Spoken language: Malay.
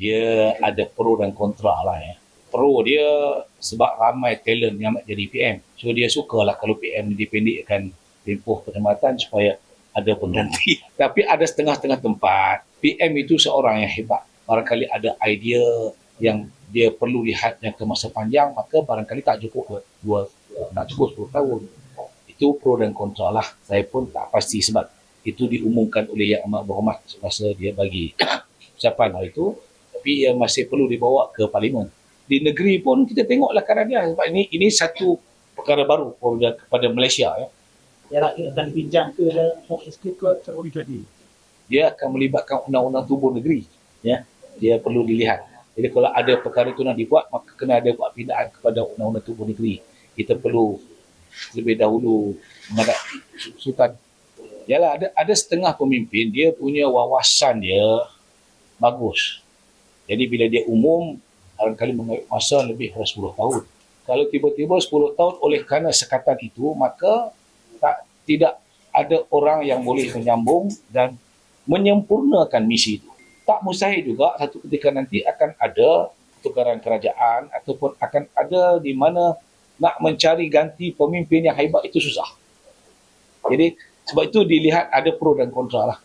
dia ada pro dan kontra lah ya. Pro dia sebab ramai talent yang nak jadi PM. So dia sukalah kalau PM dipendekkan tempoh perkhidmatan supaya ada pengganti. Tapi ada setengah-setengah tempat PM itu seorang yang hebat. Barangkali ada idea yang dia perlu lihat yang ke masa panjang maka barangkali tak cukup dua, dua tak cukup 10 tahun. Itu pro dan kontra lah. Saya pun tak pasti sebab itu diumumkan oleh Yang Amat Berhormat semasa dia bagi ucapan hari itu tapi ia masih perlu dibawa ke parlimen. Di negeri pun kita tengoklah keadaan dia sebab ini ini satu perkara baru kepada Malaysia ya. Yang akan dipinjam ke atau jadi? Dia akan melibatkan undang-undang tubuh negeri. Ya, dia perlu dilihat. Jadi kalau ada perkara itu nak dibuat maka kena ada buat pindaan kepada undang-undang tubuh negeri. Kita perlu lebih dahulu menghadap sultan Yalah ada ada setengah pemimpin dia punya wawasan dia bagus. Jadi bila dia umum barangkali mengambil masa lebih dari 10 tahun. Kalau tiba-tiba 10 tahun oleh kerana sekatan itu maka tak tidak ada orang yang boleh menyambung dan menyempurnakan misi itu. Tak mustahil juga satu ketika nanti akan ada tukaran kerajaan ataupun akan ada di mana nak mencari ganti pemimpin yang hebat itu susah. Jadi sebab itu dilihat ada pro dan kontra lah.